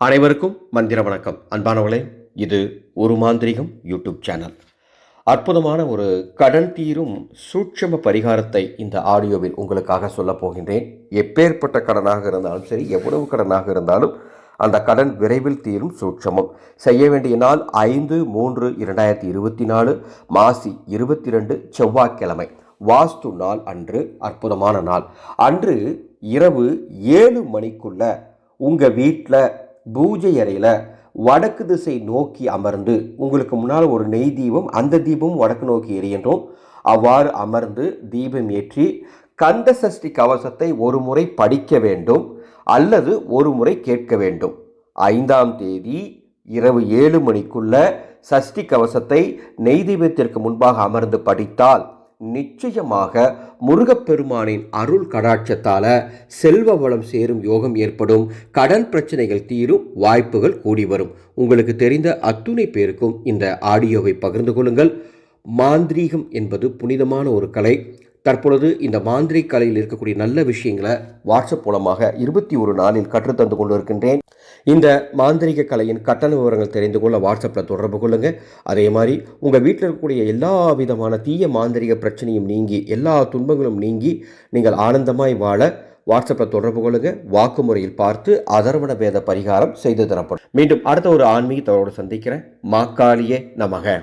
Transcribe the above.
அனைவருக்கும் மந்திர வணக்கம். அன்பானவர்களே இது ஒரு மாந்திரிகம் யூடியூப் சேனல். அற்புதமான ஒரு கடன் தீரும் சூட்சம பரிகாரத்தை இந்த ஆடியோவில் உங்களுக்காக சொல்லப் போகின்றேன். எப்பேற்பட்ட கடனாக இருந்தாலும் சரி எவ்வளவு கடனாக இருந்தாலும் அந்த கடன் விரைவில் தீரும் சூட்சமம். செய்ய வேண்டிய நாள் ஐந்து மூன்று இரண்டாயிரத்தி இருபத்தி நாலு மாசி இருபத்தி ரெண்டு செவ்வாய்க்கிழமை. வாஸ்து நாள் அன்று அற்புதமான நாள். அன்று இரவு ஏழு மணிக்குள்ள உங்கள் வீட்டில் பூஜை அறையில் வடக்கு திசை நோக்கி அமர்ந்து உங்களுக்கு முன்னால் ஒரு நெய் தீபம் அந்த தீபமும் வடக்கு நோக்கி எரியன்றோம் அவ்வாறு அமர்ந்து தீபம் ஏற்றி கந்த சஷ்டி கவசத்தை ஒரு முறை படிக்க வேண்டும் அல்லது ஒரு முறை கேட்க வேண்டும். ஐந்தாம் தேதி இரவு ஏழு மணிக்குள்ள சஷ்டி கவசத்தை நெய் தீபத்திற்கு முன்பாக அமர்ந்து படித்தால் நிச்சயமாக முருகப்பெருமானின் அருள் கடாட்சத்தால செல்வ வளம் சேரும் யோகம் ஏற்படும். கடன் பிரச்சனைகள் தீரும் வாய்ப்புகள் கூடி வரும். உங்களுக்கு தெரிந்த அத்துணை பேருக்கும் இந்த ஆடியோவை பகிர்ந்து கொள்ளுங்கள். மாந்திரீகம் என்பது புனிதமான ஒரு கலை. தற்பொழுது இந்த மாந்திரிக் கலையில் இருக்கக்கூடிய நல்ல விஷயங்களை வாட்ஸ்அப் மூலமாக இருபத்தி ஒரு நாளில் கற்றுத்தந்து கொண்டு இருக்கின்றேன் இந்த மாந்திரிக கலையின் கட்டண விவரங்கள் தெரிந்து கொள்ள வாட்ஸ்அப்பில் தொடர்பு கொள்ளுங்கள் அதே மாதிரி உங்கள் வீட்டில் இருக்கக்கூடிய எல்லா விதமான தீய மாந்திரிக பிரச்சனையும் நீங்கி எல்லா துன்பங்களும் நீங்கி நீங்கள் ஆனந்தமாய் வாழ வாட்ஸ்அப்பில் தொடர்பு கொள்ளுங்கள் வாக்குமுறையில் பார்த்து அதர்வன பேத பரிகாரம் செய்து தரப்படும். மீண்டும் அடுத்த ஒரு ஆன்மீகத்தோடு சந்திக்கிறேன். மாக்காளியே நமக.